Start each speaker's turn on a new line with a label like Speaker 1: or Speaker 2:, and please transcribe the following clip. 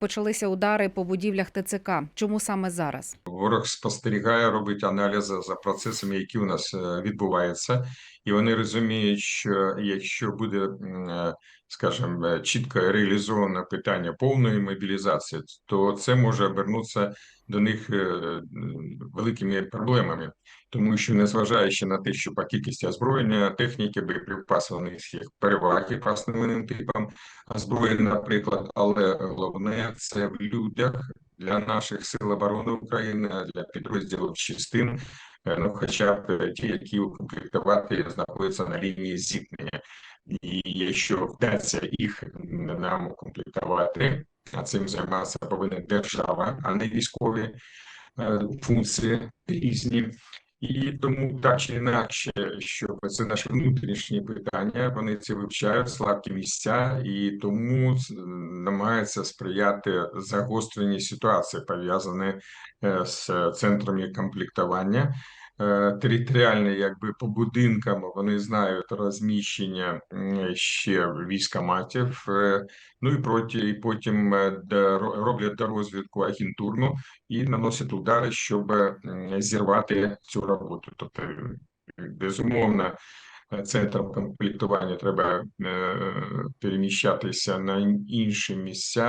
Speaker 1: Почалися удари по будівлях ТЦК. Чому саме зараз?
Speaker 2: Ворог спостерігає, робить аналізи за процесами, які у нас е, відбуваються, і вони розуміють, що якщо буде, е, скажімо, е, чітко реалізовано питання повної мобілізації, то це може обернутися до них великими проблемами, тому що незважаючи на те, що по кількості озброєння, техніки, боєприпасів у них є переваги по основним типам озброєння, наприклад, але головне це в людях для наших сил оборони України, для підрозділів частин, е, ну хоча б ті, які укомплектувати знаходяться на лінії зіткнення. І якщо вдасться їх нам укомплектувати, а цим займатися повинна держава, а не військові е, функції різні. І тому так чи інакше, що це наші внутрішні питання, вони це вивчають слабкі місця, і тому намагаються сприяти загостреній ситуації, пов'язані е, з центрами комплектування. Е, Територіальні, якби по будинкам, вони знають розміщення ще військоматів. е, Ну і проти, і потім е, роблять розвідку агентурну і наносять удари, щоб зірвати цю роботу. Тобто, безумовно, центром комплектування треба переміщатися на інші місця.